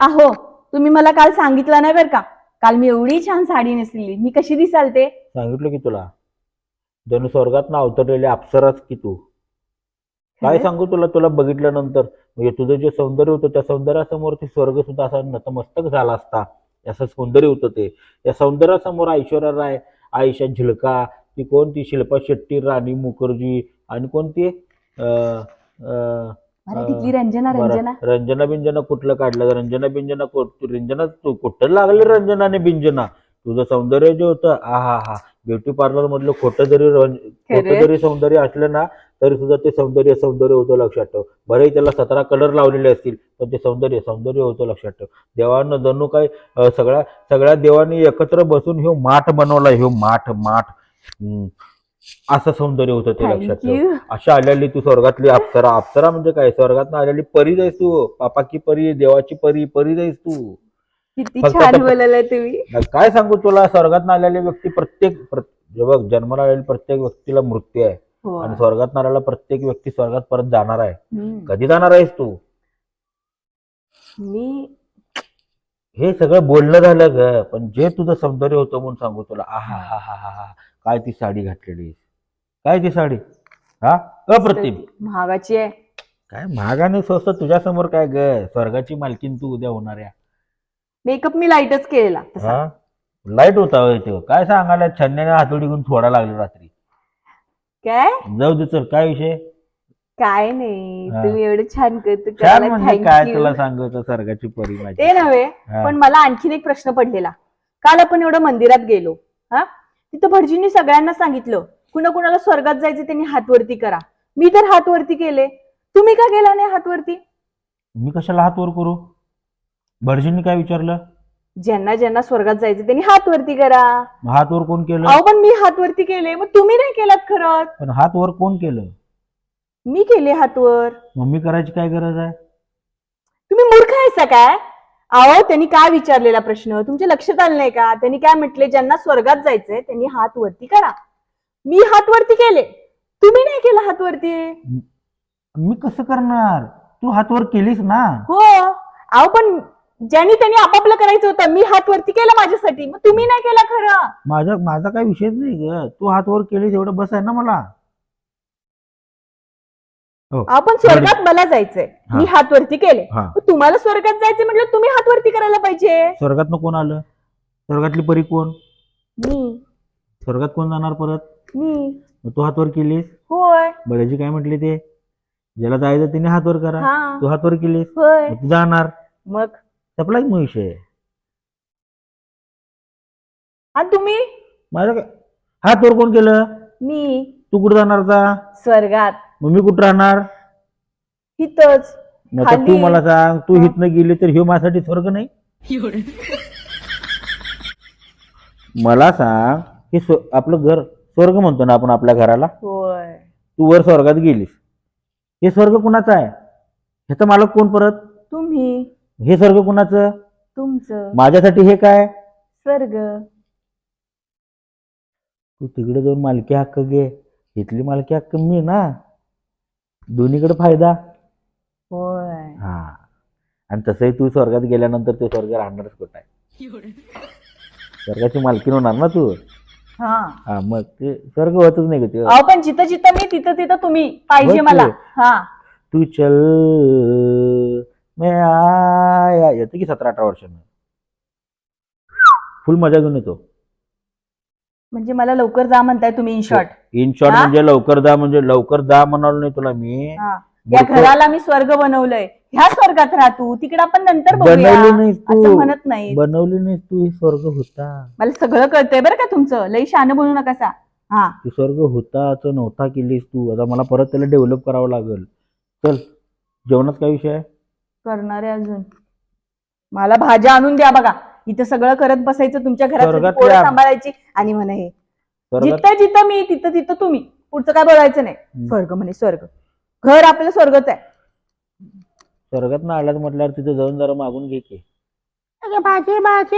अहो तुम्ही मला काल सांगितलं नाही बरं का? काल मी एवढी छान साडी नेसलेली. मी कशी दिसाल ते? सांगितलं की तुला. जणू स्वर्गात ना अवतरलेले अप्सराच की तू. काय? सांगू तुला? तुला बघितल्यानंतर. म्हणजे तुझं जे सौंदर्य होतं त्या सौंदर्यासमोर ते स्वर्ग सुद्धा असा नतमस्तक झाला असता. असं सौंदर्य होतं ते. या सौंदर्यासमोर ऐश्वर्या राय आयशा झिलका ती कोण ती शिल्पा शेट्टी राणी मुखर्जी आणि कोणती? मराठीतली रंजना रंजना. रंजना बिंजना कुठलं काढलं रंजना बिंजना रंजना तू कुठं लागले रंजना आणि बिंजना? तुझं सौंदर्य जे होतं आहा हा. ब्युटी पार्लर मधलं खोटं जरी खोटं? जरी सौंदर्य असलं ना तरी सुद्धा ते सौंदर्य सौंदर्य होतं लक्षात ठेव. बरे त्याला सतरा कलर लावलेले असतील पण ते सौंदर्य सौंदर्य होतं लक्षात ठेव. देवानं जणू काय सगळ्या सगळ्या देवांनी एकत्र बसून ह्यो माठ बनवला ह्यो माठ माठ. असं सौंदर्य होतं ते लक्षात ठेव. थँक्यू अशा आलेली तू स्वर्गातली अप्सरा. अप्सरा म्हणजे काय? स्वर्गात आलेली परी जाईस तू. पापा की परी देवाची परी परी जाईस तू. किती फक्त छान आता- बोललाय तुम्ही. काय सांगू तुला? स्वर्गात आलेली व्यक्ती प्रत्येक प्रत- जे बघ जन्माला आलेली प्रत्येक व्यक्तीला मृत्यू आहे. हो. आणि स्वर्गात आलेला प्रत्येक व्यक्ती स्वर्गात परत जाणार आहे. हम्म. कधी जाणार आहेस तू? मी हे सगळं बोलणं झालं ग पण जे तुझं सौंदर्य होतं म्हणून सांगू तुला. आहा हा हा हा हा. काय ती साडी घातलेली काय ती साडी? हा? अप्रतिम. महागाची आहे. काय महागाने स्वस्त तुझ्या समोर काय ग? स्वर्गाची मालकीन तू उद्या होणाऱ्या. मेकअप मी लाईटच केलेला तसा. हा? लाइट होता होय तो. काय सांगायला छन्याने हातोडी घेऊन थोडा लागला रात्री. काय? जाऊ दे चल काय विषय? काय नाही. हा. तुम्ही एवढं छान करत छान म्हणजे काय तुला सांगतो स्वर्गाची परी माझी ते नव्हे हा. पण मला आणखीन एक प्रश्न पडलेला. काल आपण एवढं मंदिरात गेलो हा? तिथं भटजींनी सगळ्यांना सांगितलं कुणा कुणाला स्वर्गात जायचं त्यांनी हात वरती करा. मी तर हात वरती केले. तुम्ही का गेला नाही हात वरती मी कशाला हात वर करू? भटजींनी काय विचारलं? ज्यांना ज्यांना स्वर्गात जायचं त्यांनी हात वरती करा. हात वर कोण केलं? अहो पण मी हात वरती केले. मग तुम्ही नाही केलात खरंच पण हात वर कोण केलं? मी केले हात वर मम्मी करायची काय गरज आहे? तुम्ही मूर्ख आहेसा काय? अहो त्यांनी काय विचारलेला प्रश्न? तुमच्या लक्षात आलं नाही का? त्यांनी काय म्हटले? ज्यांना स्वर्गात जायचंय त्यांनी हात वरती करा. मी हात वरती केले. तुम्ही नाही केला हात वरती मी कसं करणार? तू हात वर केलीस ना. हो. अहो पण ज्यांनी त्यांनी आपापलं करायचं होतं मी हात वरती केलं माझ्यासाठी. मग तुम्ही नाही केला खरं. माझा माझा काय विषयच नाही ग. तू हात वर केलीस एवढं बस आहे ना मला. हो. आपण स्वर्गात मला जायचंय. हा. मी हात वरती केले. हा. मग तुम्हाला स्वर्गात जायचं म्हटलं तुम्ही हात वरती करायला पाहिजे. स्वर्गात कोण आलं? स्वर्गातली परी कोण? मी. स्वर्गात कोण जाणार परत? मी. मग तू हातवर केलीस? होय. बळ्याची काय म्हटली ते? ज्याला जायचं तिने हातवर करा. हा. तू हातवर केलीस? होय. मग तू जाणार. मग? सपलाच मग विषय? आणि तुम्ही? माझं काय? हातवर कोण केलं? मी. तू कुठं जाणार आता स्वर्गात. मग मी कुठं राहणार? इथंच मग आता तू खाली. मला सांग तू हा. हिथनं गेली तर ह्यो माझ्यासाठी स्वर्ग नाही? मला सांग हे स्व- आपलं घर स्वर्ग म्हणतो ना आपण आपल्या घराला? होय. तू वर स्वर्गात गेलीस. हे स्वर्ग कुणाचं आहे? ह्याचा मालक कोण परत? तुम्ही. हे स्वर्ग कुणाचं? तुमचं. माझ्यासाठी हे काय? स्वर्ग. तू तिकडे जाऊन मालकी हक्क घे. इथली मालकी हक्क मी ना. दोन्हीकडे फायदा? होय. हा. आणि तसंही तू स्वर्गात गेल्यानंतर ते स्वर्ग राहणारच कुठं आहे? स्वर्गाची मालकीण होणार ना तू? हा. हा मग ते स्वर्ग होतच नाही का ते अहो पण जिथं जिथं मी तिथं तिथं तुम्ही पाहिजे मला. हा. तू चल मैं आया. येते की सतरा अठरा वर्षानं? फुल मजा घेऊन येतो. म्हणजे मला लवकर जा म्हणताय तुम्ही इन शॉर्ट इन शॉर्ट हा? म्हणजे लवकर जा म्हणजे लवकर जा म्हणालो नाही तुला मी. हा. या मूर्ख. घराला मी स्वर्ग बनवलंय. ह्या स्वर्गात राहा तू. तिकडे आपण नंतर बनवली नाहीस असं तू म्हणत नाही बनवली नाहीस तू. हे स्वर्ग होता. मला सगळं कळतंय बरं का तुमचं. लई शान बोलू नका हा. ते स्वर्ग होता तो नव्हता केलीस तू. आता मला परत त्याला डेव्हलप करावं लागेल. चल. जेवणात काय विषय आहे? करणार आहे अजून. मला भाज्या आणून द्या बघा. इथं सगळं करत बसायचं तुमच्या घरात स्वर्गातल्या- सांभाळायची. आणि म्हणे हे स्वर्गात जिथं जिथं मी तिथं तिथं तुम्ही. पुढचं काय बोलायचं नाही. हम्म. स्वर्ग म्हणे स्वर्ग. घर आपलं स्वर्गच आहे. स्वर्गात ना आल्यात म्हटल्यावर तिथे जाऊन जरा मागून घे की. भाजी भाजी